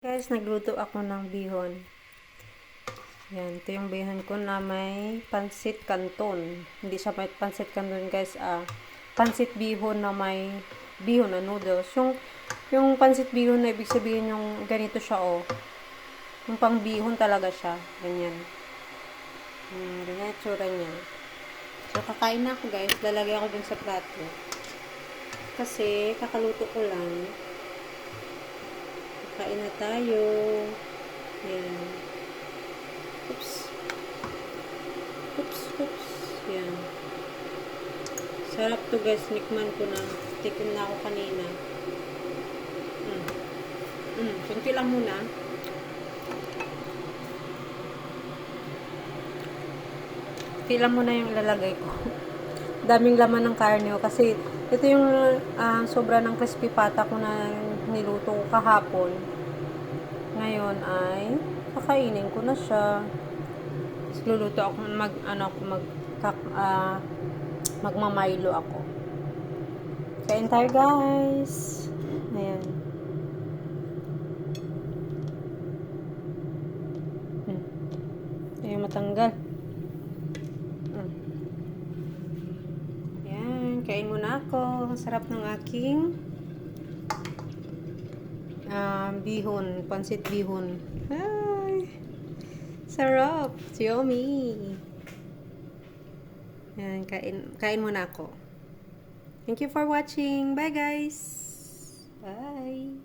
Guys, nagluto ako ng bihon. Yan, ito yung bihon ko na may pansit canton. Hindi siya may pansit canton guys, ah. Pansit bihon na may bihon na noodles. Yung, yung pansit bihon na ibig sabihin yung ganito siya, oh. Yung pang bihon talaga siya. Ganyan. Hmm, ganyan yung tsura niya. So, kakain na ako guys. Lalagay ako dun sa plato. Kasi, kakaluto ko lang. Kain na tayo. Yan. Oops. Oops, oops. Yan. Sarap to guys. Nikman ko na. Tikim na ako kanina. Mm. Mm. Kunti lang muna. Kunti lang muna yung lalagay ko. Daming laman ng karne ko. Kasi ito yung ah, sobra ng crispy pata ko na niluto ko kahapon. Ngayon ay kakainin ko na siya. Luluto ako mag ano ako mag kak, ah, magmamaylo ako. Kain tayo guys. Ayan. Hmm. Ayaw matanggal. Hmm. Ayan, kain muna ako. Ang sarap ng aking um, bihon, pansit bihon. Ay! Sarap! It's yummy! Yan, kain, kain muna ako. Thank you for watching. Bye guys! Bye!